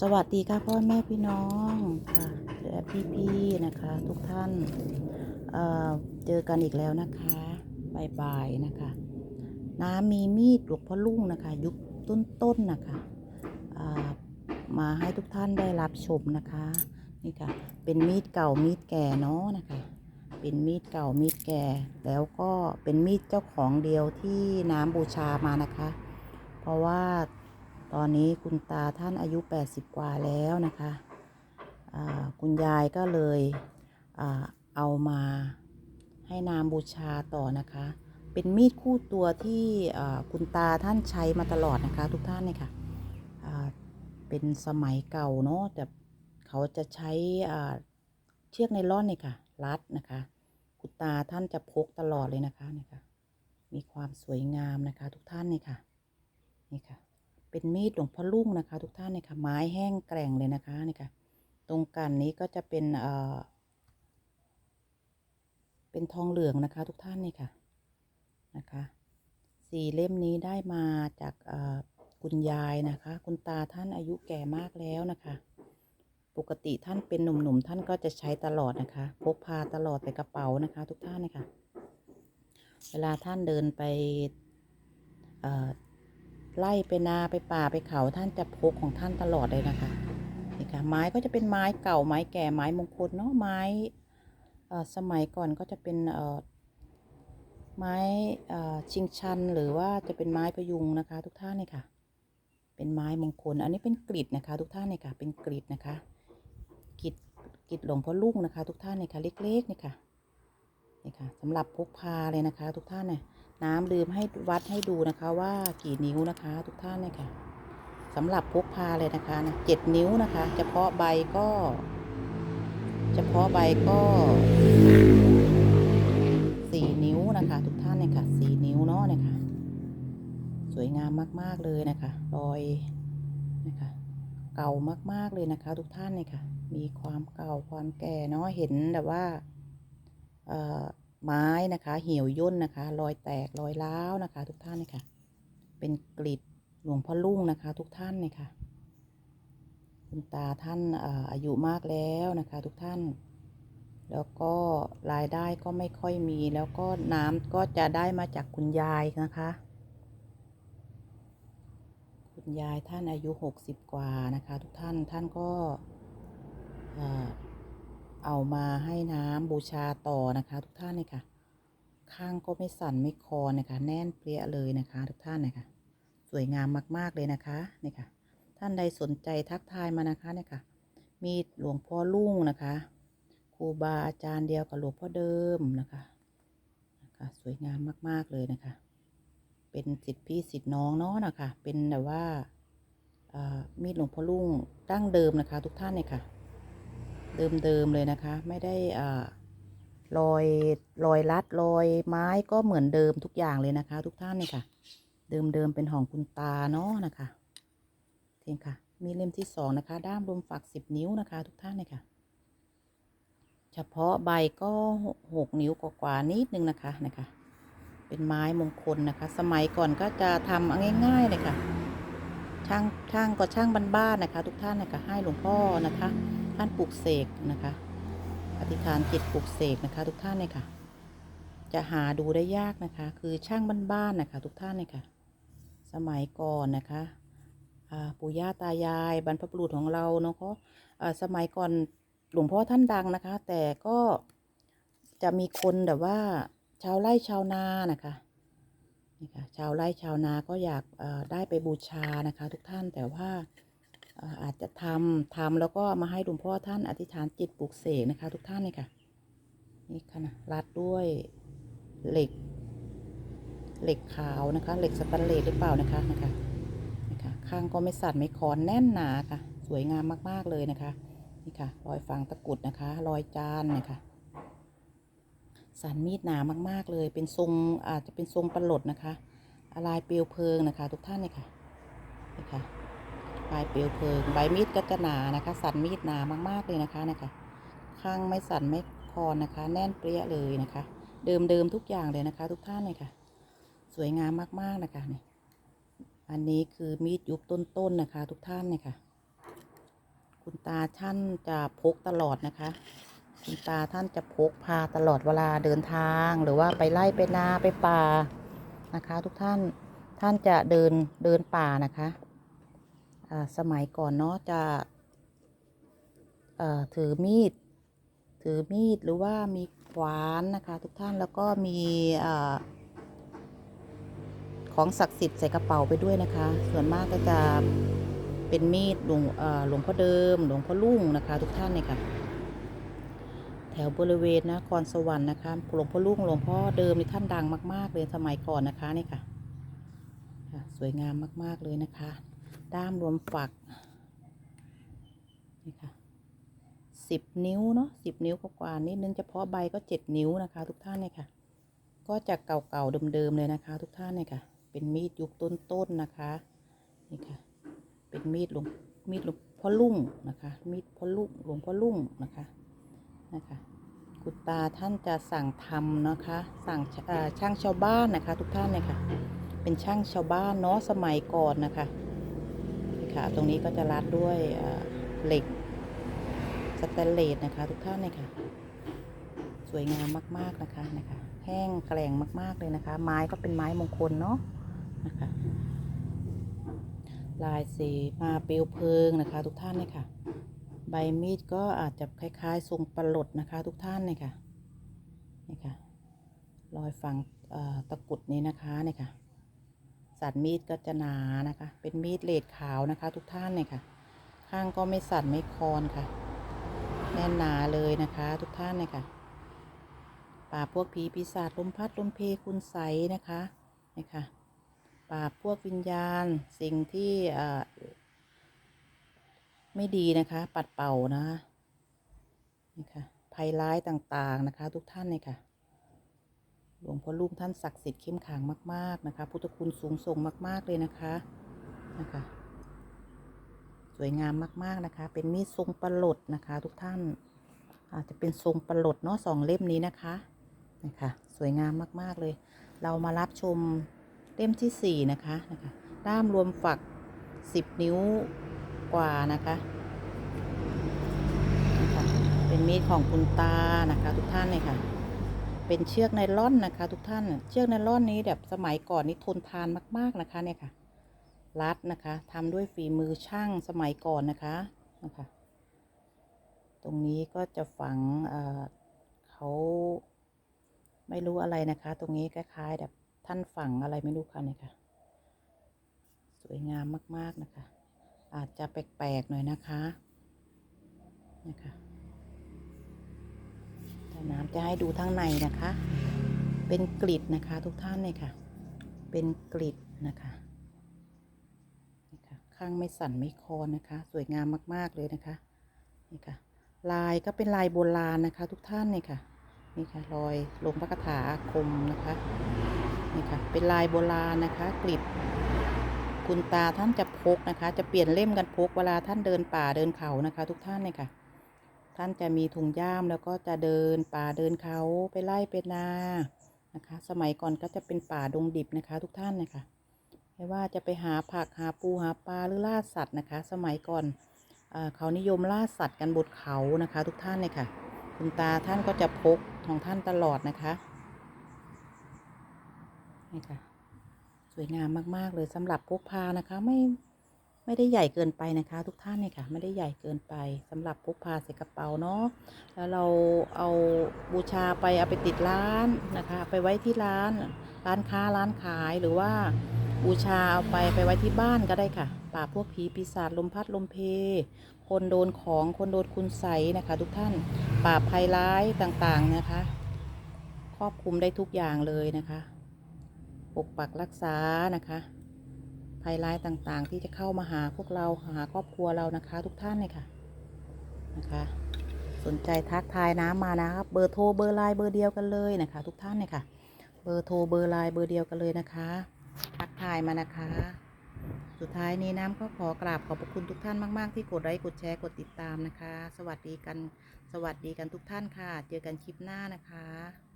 สวัสดีค่ะพ่อแม่พี่น้องค่ะและพี่ๆนะคะ ทุกท่านเอ่อเจอกันอีกแล้วนะคะบ่ายๆนะคะ น้ำมีมีดหลวงพ่อลุ่งนะคะ ยุคต้นๆนะคะอ่ามาให้ทุกท่านได้รับชมนะคะนี่ค่ะเป็นมีดเก่ามีดแก่เนาะนะคะ เป็นมีดเก่ามีดแก่ แล้วก็เป็นมีดเจ้าของเดียวที่น้ำบูชามานะคะ เพราะว่า ตอนนี้คุณตาท่านอายุ 80 กว่าแล้วนะคะอ่าคุณยายก็เลยอเอามาให้นามบูชาต่อนะคะ เป็นมีดคู่ตัวที่อ่าคุณตาท่านใช้มาตลอดนะคะ ทุกท่านเนี่ยค่ะอ่าเป็นสมัยเก่าเนาะแต่เขาจะใช้อ่าเชือกไนล่อนเนี่ยค่ะ รัดนะคะ คุณตาท่านจะพกตลอดเลยนะคะเนี่ยค่ะมีความสวยงามนะคะ ทุกท่านเนี่ยค่ะนี่ค่ะ เป็นมีดหลวงพ่อลุ่งนะคะ ทุกท่านเนี่ยค่ะไม้แห้งแกร่งเลยนะคะนี่ค่ะตรงกันนี้ก็จะเป็นเอ่อเป็นทองเหลืองนะคะ ทุกท่านนี่ค่ะนะคะสี่เล่มนี้ได้มาจากเอ่อคุณยายนะคะ คุณตาท่านอายุแก่มากแล้วนะคะ ปกติท่านเป็นหนุ่มๆท่านก็จะใช้ตลอดนะคะพกพาตลอดใส่กระเป๋านะคะ ทุกท่านนี่ค่ะเวลาท่านเดินไปเอ่อ ไล่ไปนาไปป่าไปเขาท่านจะพกของท่านตลอดเลยนะคะนี่ค่ะไม้ก็จะเป็นไม้เก่าไม้แก่ไม้มงคลเนาะไม้สมัยก่อนก็จะเป็นไม้ชิงชันหรือว่าจะเป็นไม้พยุงนะคะ ทุกท่านนี่ค่ะ เป็นไม้มงคล อันนี้เป็นกริดนะคะ ทุกท่านนี่ค่ะ เป็นกริดนะคะกริดกริดหลวงพ่อลุ่งนะคะ ทุกท่านนี่ค่ะเล็กๆนี่ค่ะนี่ค่ะสำหรับพกพาเลยนะคะ ทุกท่านเนี่ย น้ำลืมให้วัดให้ดูนะคะว่ากี่นิ้วนะคะ ทุกท่านเนี่ยค่ะสำหรับพกพาเลยนะคะนะเจ็ดนิ้วนะคะเฉพาะใบก็เฉพาะใบก็สี่นิ้วนะคะ ทุกท่านเนี่ยค่ะสี่นิ้วเนาะเนี่ยค่ะสวยงามมาก ๆ เลยนะคะ รอยนะคะ เก่ามาก ๆ เลยนะคะ ทุกท่านเนี่ยค่ะ มีความเก่าความแก่เนาะเห็นแบบว่า เอ่อ ไม้นะคะ เหี่ยวย่นนะคะ รอยแตกรอยร้าวนะคะ ทุกท่านเลยค่ะ เป็นกริดหลวงพ่อลุ่งนะคะ ทุกท่านเลยค่ะ คุณตาท่านอ่ออายุมากแล้วนะคะ ทุกท่าน แล้วก็รายได้ก็ไม่ค่อยมี แล้วก็น้ำก็จะได้มาจากคุณยายนะคะ คุณยายท่านอายุหกสิบกว่านะคะ ทุกท่านท่านก็ เอามาให้น้ำบูชาต่อนะคะ ทุกท่านเลยค่ะ ข้างก็ไม่สั่นไม่คลอนนะคะ แน่นเปรี้ยเลยนะคะ ทุกท่านนะคะสวยงามมาก ๆ เลยนะคะนี่ค่ะ ท่านใดสนใจทักทายมานะคะเนี่ยค่ะ มีดหลวงพ่อลุ่งนะคะครูบาอาจารย์เดียวกับหลวงพ่อเดิมนะคะนะคะสวยงามมาก ๆ เลยนะคะ เป็นสิทธิพี่สิทธิน้องเนาะนะคะ เป็นแบบว่าอ่ามีดหลวงพ่อลุ่งดั้งเดิมนะคะ ทุกท่านเนี่ยค่ะ เดิมๆเลยนะคะ ไม่ได้อ่ารอยรอยรัดรอยไม้ก็เหมือนเดิมทุกอย่างเลยนะคะ ทุกท่านนี่ค่ะ เดิมๆเป็นของคุณตาเนาะนะคะเทียงค่ะ มีเล่มที่สองนะคะ ด้ามรวมฝักสิบนิ้วนะคะ ทุกท่านนี่ค่ะ เฉพาะใบก็หกนิ้วกว่าๆนิดนึงนะคะนะคะ เป็นไม้มงคลนะคะ สมัยก่อนก็จะทำง่ายๆเลยค่ะช่างช่างก็ช่างบ้านๆนะคะ ทุกท่านนะคะให้หลวงพ่อนะคะ ท่านปลูกเสกนะคะอธิษฐานจิตปลูกเสกนะคะ ทุกท่านเลยค่ะ จะหาดูได้ยากนะคะ คือช่างบ้านๆนะคะ ทุกท่านเลยค่ะ สมัยก่อนนะคะปู่ย่าตายายบรรพบุรุษของเราเนาะก็อ่าสมัยก่อนหลวงพ่อท่านดังนะคะ แต่ก็จะมีคนแบบว่าชาวไร่ชาวนานะคะนี่ค่ะชาวไร่ชาวนาก็อยากได้ไปบูชานะคะ ทุกท่านแต่ว่า อาจจะทำทำแล้วก็มาให้หลวงพ่อท่านอธิษฐานจิตปลุกเสกนะคะ ทุกท่านเลยค่ะนี่ค่ะนะรัดด้วยเหล็ก เหล็กขาวนะคะ เหล็กสแตนเลสหรือเปล่านะคะนะคะนี่ค่ะข้างก็ไม่สั่นไม่คลอนแน่นหนาค่ะ สวยงามมากๆเลยนะคะนี่ค่ะ รอยฟางตะกุดนะคะ รอยจานนะคะสันมีดหนามาก ๆ เลย เป็นทรงอาจจะเป็นทรงประหลดนะคะลายเปลวเพลิงนะคะ ทุกท่านเลยค่ะนี่ค่ะ ปลายเปลวเพลิง ใบมีดก็จะหนานะคะ สันมีดหนามากๆเลยนะคะนะคะ ข้างไม่สั่นไม่คลอนนะคะ แน่นเปรี้ยเลยนะคะ เดิมเดิมทุกอย่างเลยนะคะ ทุกท่านเลยค่ะ สวยงามมากๆนะคะนี่อันนี้คือมีดยุคต้นๆนะคะ ทุกท่านเลยค่ะ คุณตาท่านจะพกตลอดนะคะ คุณตาท่านจะพกพาตลอดเวลาเดินทางหรือว่าไปไล่ไปนาไปป่านะคะ ทุกท่านท่านจะเดินเดินป่านะคะ สมัยก่อนเนาะจะถือมีด ถือมีดหรือว่ามีขวานนะคะทุกท่านแล้วก็มีอของศักดิ์สิทธิ์ใส่กระเป๋าไปด้วยนะคะ ส่วนมากก็จะเป็นมีดหลวงหลวงพ่อเดิม หลวงพ่อลุ่งนะคะ ทุกท่านเนี่ยค่ะ แถวบริเวณนครสวรรค์นะคะ หลวงพ่อลุ่งหลวงพ่อเดิมนี่ท่านดังมาก ๆ เลยสมัยก่อนนะคะนี่ค่ะ สวยงามมาก ๆ เลยนะคะ ด้ามรวมฝักนี่ค่ะสิบนิ้วเนาะสิบนิ้วกว่านิดนึงเฉพาะใบก็เจ็ดนิ้วนะคะ ทุกท่านเนี่ยค่ะ ก็จะเก่าๆเดิมๆเลยนะคะ ทุกท่านเนี่ยค่ะ เป็นมีดยุคต้นๆนะคะนี่ค่ะ เป็นมีดหลวงมีดหลวงพ่อลุ่งนะคะ มีดพ่อลุ่งหลวงพ่อลุ่งนะคะนะคะคุณตาท่านจะสั่งทำนะคะ สั่งช่างชาวบ้านนะคะ ทุกท่านเนี่ยค่ะ เป็นช่างชาวบ้านเนาะสมัยก่อนนะคะ ค่ะ ตรงนี้ก็จะรัดด้วยเหล็กสแตนเลสนะคะ ทุกท่านเนี่ยค่ะ สวยงามมากๆนะคะนะคะ แห้งแกร่งมากๆเลยนะคะ ไม้ก็เป็นไม้มงคลเนาะนะคะ ลายสีมาเปลวเพลิงนะคะ ทุกท่านเนี่ยค่ะ ใบมีดก็อาจจะคล้าย ๆ ทรงปลดนะคะ ทุกท่านเนี่ยค่ะนี่ค่ะรอยฝังตะกุดนี้นะคะเนี่ยค่ะ สันมีดก็จะหนานะคะ เป็นมีดเลดขาวนะคะ ทุกท่านเนี่ยค่ะ ข้างก็ไม่สั่นไม่คอนค่ะ แน่นหนาเลยนะคะ ทุกท่านเนี่ยค่ะป่าบพวกผีปีศาจลมพัดลมเพคุณใสนะคะนี่ค่ะป่าบพวกวิญญาณสิ่งที่อ่อไม่ดีนะคะ ปัดเป่านะคะนี่ค่ะภัยร้ายต่างๆนะคะ ทุกท่านเนี่ยค่ะ หลวงพ่อลูกท่านศักดิ์สิทธิ์เข้มขลังมาก ๆ นะคะ พุทธคุณสูงส่งมาก ๆ เลยนะคะนะคะ สวยงามมาก ๆ นะคะ เป็นมีดทรงปลดนะคะ ทุกท่าน อาจจะเป็นทรงปลดเนาะสองเล่มนี้นะคะนะคะ สวยงามมากๆเลย เรามารับชมเล่มที่สี่นะคะนะคะ ด้ามรวมฝักสิบนิ้วกว่านะคะนะคะ เป็นมีดของคุณตานะคะ ทุกท่านเนี่ยค่ะ เป็นเชือกไนล่อนนะคะ ทุกท่าน เชือกไนล่อนนี้แบบสมัยก่อนนี่ทนทานมาก ๆนะคะเนี่ยค่ะ รัดนะคะทำด้วยฝีมือช่างสมัยก่อนนะคะนะคะ ตรงนี้ก็จะฝังเอ่อเขาไม่รู้อะไรนะคะ ตรงนี้คล้ายๆแบบท่านฝังอะไรไม่รู้ค่ะเนี่ยค่ะ สวยงามมากๆนะคะ อาจจะแปลกๆหน่อยนะคะนะคะ น้ำจะให้ดูทั้งในนะคะ เป็นกลิดนะคะทุกท่านเลยค่ะ เป็นกลิดนะคะนี่ค่ะข้างไม่สั่นไม่คอนนะคะ สวยงามมาก ๆ เลยนะคะนี่ค่ะ ลายก็เป็นลายโบราณนะคะ ทุกท่านนี่ค่ะนี่ค่ะรอยลงพระคาถาอาคมนะคะนี่ค่ะเป็นลายโบราณนะคะกลิดคุณตาท่านจะพกนะคะ จะเปลี่ยนเล่มกันพกเวลาท่านเดินป่าเดินเขานะคะ ทุกท่านเนี่ยค่ะ ท่านจะมีถุงย่ามแล้วก็จะเดินป่าเดินเขาไปไล่ไปนานะคะ สมัยก่อนก็จะเป็นป่าดงดิบนะคะ ทุกท่านนะคะไม่ว่าจะไปหาผักหาปูหาปลาหรือล่าสัตว์นะคะ สมัยก่อนเอเขานิยมล่าสัตว์กันบนเขานะคะ ทุกท่านเนี่ยค่ะ คุณตาท่านก็จะพกของท่านตลอดนะคะนี่ค่ะสวยงามมาก ๆ เลยสำหรับพกพานะคะไม่ ไม่ได้ใหญ่เกินไปนะคะ ทุกท่านเนี่ยค่ะ ไม่ได้ใหญ่เกินไปสำหรับพกพาใส่กระเป๋าเนาะแล้วเราเอาบูชาไปเอาไปติดร้านนะคะ ไปไว้ที่ร้าน ร้านค้าร้านขายหรือว่าบูชาเอาไปไปไว้ที่บ้านก็ได้ค่ะป่าบพวกผีปีศาจลมพัดลมเพ คนโดนของคนโดนคุณใสนะคะ ทุกท่านปราบภัยร้ายต่างๆนะคะ ครอบคลุมได้ทุกอย่างเลยนะคะ ปกปักรักษานะคะ ภัยร้ายต่างๆ ที่จะเข้ามาหาพวกเราหาครอบครัวเรานะคะ ทุกท่านเลยค่ะนะคะ สนใจทักทายน้ำมานะครับเบอร์โทรเบอร์ไลน์เบอร์เดียวกันเลยนะคะ ทุกท่านเลยค่ะเบอร์โทรเบอร์ไลน์เบอร์เดียวกันเลยนะคะ ทักทายมานะคะ สุดท้ายนี้น้ำก็ขอกราบขอบพระคุณทุกท่านมาก ๆ ที่กดไลค์กดแชร์กดติดตามนะคะ สวัสดีกันสวัสดีกันทุกท่านค่ะ เจอกันคลิปหน้านะคะ